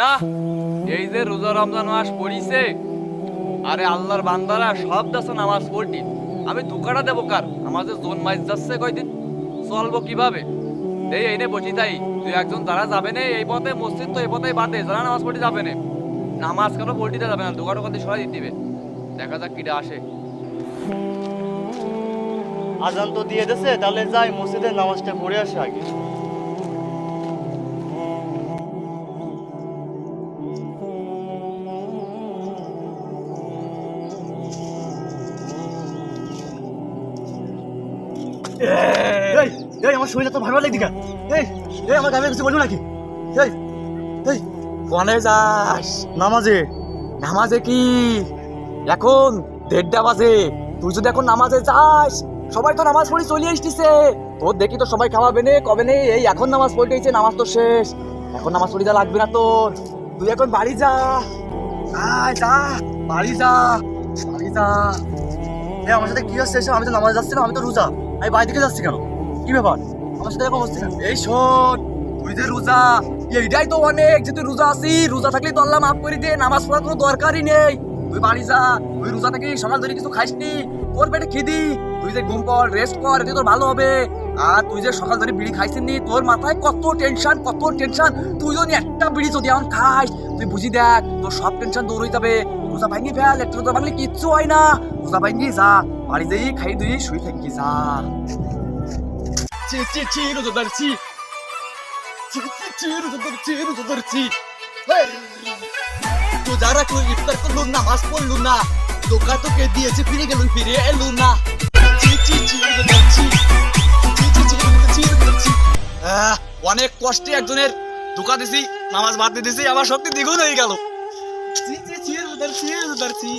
না, এই যে রোজা রমজান মাস পড়িছে, আরে আল্লাহর বান্দারা সব দাসে নামাজ পড়টি আমি ধোকাটা দেবো কার? আমাদের জোন মাইজ যাচ্ছে কয়দিন? চলবো কীভাবে? এই এই নে বসি তাই। তুই একজন যারা যাবে না, এই পথে মসজিদ তো এই পথে বাদে, যারা নামাজ পড়তে যাবে না। নামাজ কেন পড়তে যাবে না? দোকান টোকান দিয়ে সরাই দিতে দেখা যাক কিটা আসে। আজান তো দিয়ে দিছে, তাহলে যাই মসজিদে নামাজটা পড়ে আসে আগে। আমার শরীরটা ভালো দিকা নাকি? যাস। নামাজে। নামাজে কি? এখন তুই যদি এখন নামাজে সবাই নামাজ পড়ে চলে তোর দেখি তো সবাই খাওয়াবে নে, কবে নেই এই, এখন নামাজ পড়তেছে নামাজ তো শেষ। এখন নামাজ পড়ে যা লাগবে না তোর। তুই এখন বাড়ি যা। আয়, যা। বাড়ি যা। বাড়ি যা। এই আমার সাথে কি হচ্ছে? আমি তো নামাজ যাচ্ছি না আমি তো রোজা। আমি বাড়ি থেকে যাচ্ছি কেন? কি ব্যাপার? আমার সাথে এরকম হচ্ছে এই শোন, তুই যে রোজা, এইটাই তো অনেক যে তুই রোজা আছি রোজা থাকলে তো আল্লাহ মাফ করে দে, নামাজ পড়ার কোনো দরকারই নেই। তুই বাড়ি যা, তুই রোজা থাকি সকাল ধরে কিছু খাইসনি, তোর পেটে খিদি, তুই যে ঘুম কর রেস্ট কর এতে তোর ভালো হবে। আর তুই যে সকাল ধরে বিড়ি খাইছিস তোর মাথায় কত টেনশন কত টেনশন তুই যদি একটা বিড়ি যদি এখন খাইস তুই বুঝি দেখ, তোর সব টেনশন দূর হয়ে যাবে। রোজা ভাঙি ফেল, একটু রোজা ভাঙলে কিচ্ছু হয় না। রোজা ভাঙি যা, বাড়ি যেই খাই দুই শুই থাকি যা। চি চি চি ধরছি। পড়ল না। দিয়েছে, ফিরে গেল ফিরে না। চি চি চি অনেক কষ্টে একজনের ধোকা দিছি নামাজ বাদ দিয়ে দিছি আমার শক্তি দ্বিগুণ হয়ে গেল। চি চি চি রোজা ধরছি, রোজা ধরছি।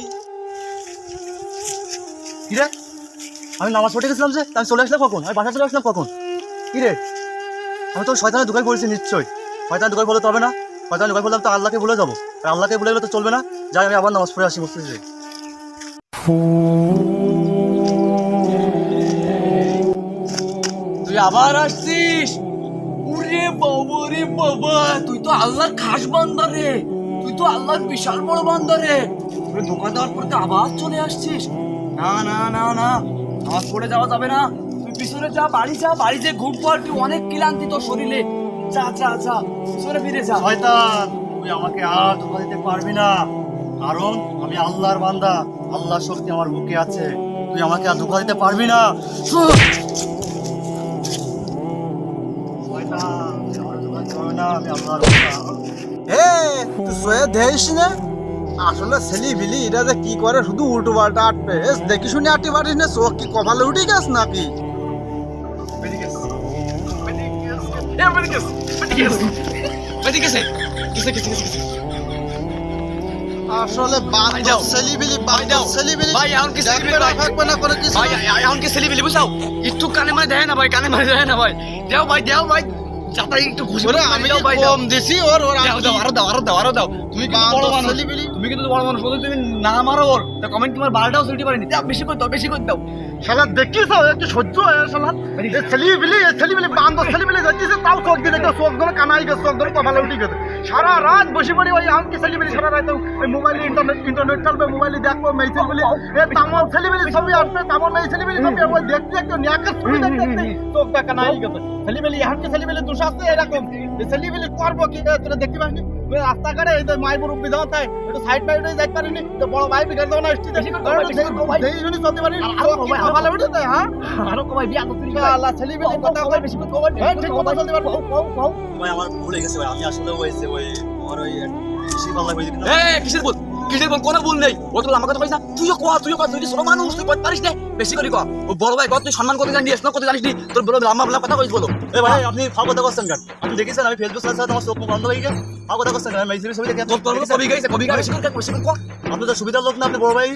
কি রে? আমি নামাজ পড়তে গেছিলাম যে আমি চলে আসলাম কখন? আমি বাসা চলে আসলাম কখন? কি রে? আমি তো শয়তানের দোকান করেছি নিশ্চয়ই। শয়তানের দোকান বলে তো হবে না। শয়তানের দোকান বললাম তো আল্লাহকে ভুলে যাব। আর আল্লাহকে ভুলে গেলে তো চলবে না। যাই আমি আবার নামাজ পড়ে আসি মসজিদে তুই আবার আসছিস? ওরে বাবা রে বাবা তুই তো আল্লাহর খাস বান্দা রে তুই তো আল্লাহর বিশাল বড় বান্দা রে। তুই ধোকা দেওয়ার পর তো আবার চলে আসছিস। না না না না নামাজ পড়ে যাওয়া যাবে না। তুই পিছনে যা বাড়ি যা বাড়ি যে ঘুম পর তুই অনেক ক্লান্তি তোর শরীরে। যা যা যা পিছনে ফিরে যা। শয়তান তুই আমাকে আর ধোকা দিতে পারবি না। কারণ আমি আল্লাহর বান্দা আল্লাহর শক্তি আমার বুকে আছে। তুই আমাকে আর ধোকা দিতে পারবি না। আমি বান্দা হে তুই সয়ে দেখিস না? আসলে ছেলি বিলি এটা যে কি করে শুধু উল্টো পাল্টা আটবে দেখি শুনে আটতে পারিস না? চোখ কি কপালে উঠে গেছ নাকি? আসলে একটু কানে মানে দেয় না ভাই কানে মানে দেয় না ভাই। দেও ভাই দেও ভাই। একটু ঘুষি আমি দাও কম দিছি ওর ওর দাও দাও আরও দাও আরও দাও আরও দাও। তুমি কিন্তু বড় মানুষ তুমি কিন্তু বড় মানুষ বলে তুমি না মারো ওর। তা কমেন্ট তোমার বারোটাও চলতে পারেনি দাও বেশি করে দাও বেশি করে দাও। শালা দেখিস একটু সহ্য হয় শালা। এ ছেলি বিলি এ ছেলি বিলি বান্ধ ছেলি বিলি যাচ্ছিস তাও চোখ দিয়ে দেখো চোখ ধরে কানাই গেছে চোখ ধরে কপালে উঠে গেছে। সারা রাত বসে পড়ি ওই আম কি ছেলি বিলি সারা রাত ওই মোবাইলে ইন্টারনেট ইন্টারনেট চালবে মোবাইলে দেখব মেই ছেলি বিলি এ তামল ছেলি ছবি আসবে তামল মেই ছেলি বিলি ছবি ওই দেখতে একটু ন্যাকা ছবি দেখতে দেখতে চোখটা কানাই গেছে ছেলি বিলি এখন কি ছেলি বিলি দোষ আছে এরকম। এই ছেলি বিলি করব কি এ, তোরা দেখতে পাসনি তুই রাস্তাঘাটে এই তাই একটু সাইড বাই যাইতে পারিনি? তো বড় ভাই না চলতে পারি যায় হ্যাঁ? আরও কমাই বিয়া তো তুমি আল্লাহ ছেলি বিলি কথা কই বেশি করে ঠিক কথা চলতে পারব। ভাই আমার ভুলে গেছে ভাই। আমি আসলে ওই আমার ওই কিসের বল কিসের বল কোনো ভুল নেই ও তো আমার কথা কইছ তুইও কয়া তুইও কয়া তুই তো ছোট মানুষ তুই পারিস না বেশি করে কয়া ও বড় ভাই কত তুই সম্মান করতে জানিস না করতে জানিস নি তোর বড় লম্বা কথা কইছ বলো এ ভাই আপনি ফাও কথা করছেন কেন আপনি দেখেছেন আমি ফেসবুক সাথে সাথে আমার চোখ বন্ধ হয়ে গেছে ফাও কথা করছেন আমি মেসেজ ছবি দেখে তোর তোর কবি গাইছে কবি গাইছে বেশি করে বেশি করে আপনি তো সুবিধার লোক না আপনি বড় ভাই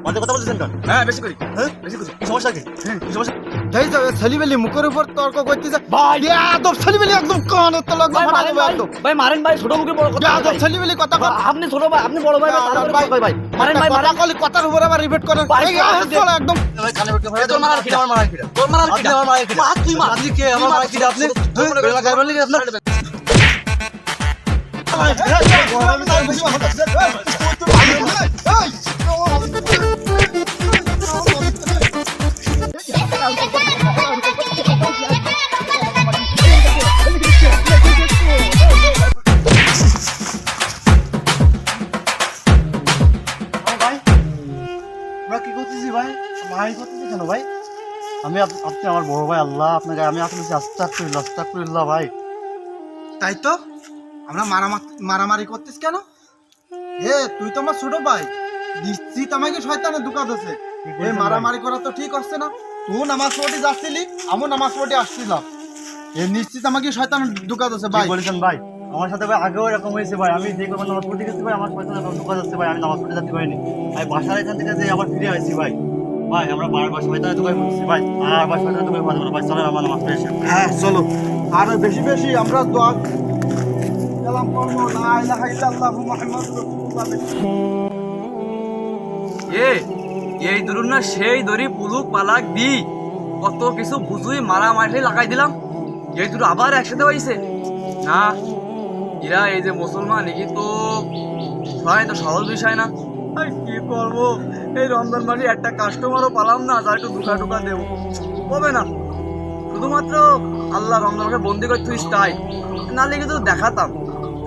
আমাদের কথা বলছেন কেন হ্যাঁ বেশি করে হ্যাঁ বেশি কিছু কি সমস্যা কি কি সমস্যা দেই যাবে ছেলি মুখের উপর তর্ক করতেছে ভাই একদম ছেলি একদম কান তো লাগবে ভাই ভাই মারেন ভাই ছোট মুখে বড় কথা একদম ছেলি কথা আপনি ছোট ভাই আপনি বড় ভাই ভাই ভাই ভাই মারেন ভাই মারেন কলি কথার উপর আবার রিপিট করে ভাই, চলো একদম কানে উঠে ভাই তোর মারার খিদা। আমার মারার খিদা তোর মারার আপনি আমার মারার খিদা তুই মার। আপনি কে আমার মারার খিদা আপনি মনে করে- বেলা গায়ে বললি আপনার আমি তার বেশি ভালো ভাই? মারামারি করতেছি কেন ভাই? আমি আপনি আমার বড় ভাই আল্লাহ আপনাকে আমি আপনাকে আস্তাকুল্লাহ আস্তাকুল্লাহ ভাই। তাই তো? আমরা মারামা- মারামারি করতিস কেন? এ তুই তো আমার ছোট ভাই। নিশ্চিত আমাকে শয়তানে দুকা দিছে কি এই মারামারি করা তো ঠিক হচ্ছে না। তুই নামাজ পড়তে যাচ্ছিলি আমিও নামাজ পড়তে আসছিলাম। এ নিশ্চিত আমাকে শয়তান দুকা দিছে ভাই ভাই। বলেছেন ভাই? আমার সাথে ভাই আগেও এরকম হয়েছে ভাই। আমি যে কোনো নামাজ পড়তে গেছি ভাই আমার পয়সা ঢোকা যাচ্ছে ভাই আমি নামাজ পড়তে যেতে পারিনি। আমি বাসার এখান থেকে যে আবার ফিরে আসছি ভাই। ভাই আমরা বারবার শয়তানের দোকানে পড়ছি ভাই। আর বার শয়তানের দোকানে বলো ভাই। চলেন আমার নামাজ পড়ে এসে হ্যাঁ চলো। আর বেশি বেশি আমরা দোয়া কালাম করব। লা ইলাহা ইল্লাল্লাহু মুহাম্মাদুর রাসূলুল্লাহ। এ এই ধরুন না সেই দড়ি পুলুক পালাক দি। কত কিছু বুঝুই মারা মারি লাগাই দিলাম। এই দুটো আবার একসাথে হয়েছে না। এরা এই যে মুসলমান এগি তো সবাই তো সহজ বিষয় না? এই কি করব? এই রমজান মাসে একটা কাস্টমারও পালাম না তার একটু দুকা টুকা দেবো। হবে না। শুধুমাত্র আল্লাহ রমজানকে বন্দি করে তুই তাই নাহলে কিন্তু দেখাতাম।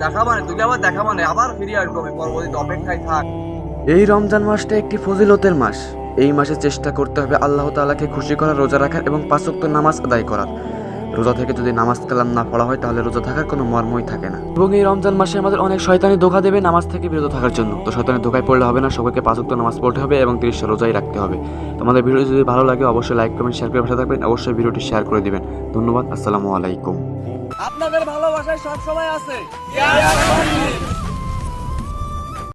দেখা মানে তুই আবার দেখা মানে আবার ফিরে আসব আমি পরবর্তীতে অপেক্ষায় থাক। এই রমজান মাসটা একটি ফজিলতের মাস। এই মাসে চেষ্টা করতে হবে আল্লাহ তাআলাকে খুশি করার রোজা রাখার এবং পাঁচক্ত নামাজ আদায় করার রোজা থেকে যদি নামাজ কালাম না পড়া হয় তাহলে রোজা থাকার কোনো মর্মই থাকে না। এবং এই রমজান মাসে আমাদের অনেক শয়তানি ধোকা দেবে নামাজ থেকে বিরত থাকার জন্য। তো শয়তানি ধোকায় পড়লে হবে না সবাইকে পাঁচক্ত নামাজ পড়তে হবে এবং তিরিশটা রোজাই রাখতে হবে। তোমাদের ভিডিও যদি ভালো লাগে অবশ্যই লাইক কমেন্ট শেয়ার করে পাশে থাকবেন। অবশ্যই ভিডিওটি শেয়ার করে দিবেন। ধন্যবাদ আসসালামু আলাইকুম। আপনাদের ভালোবাসায় সবসময় আছে।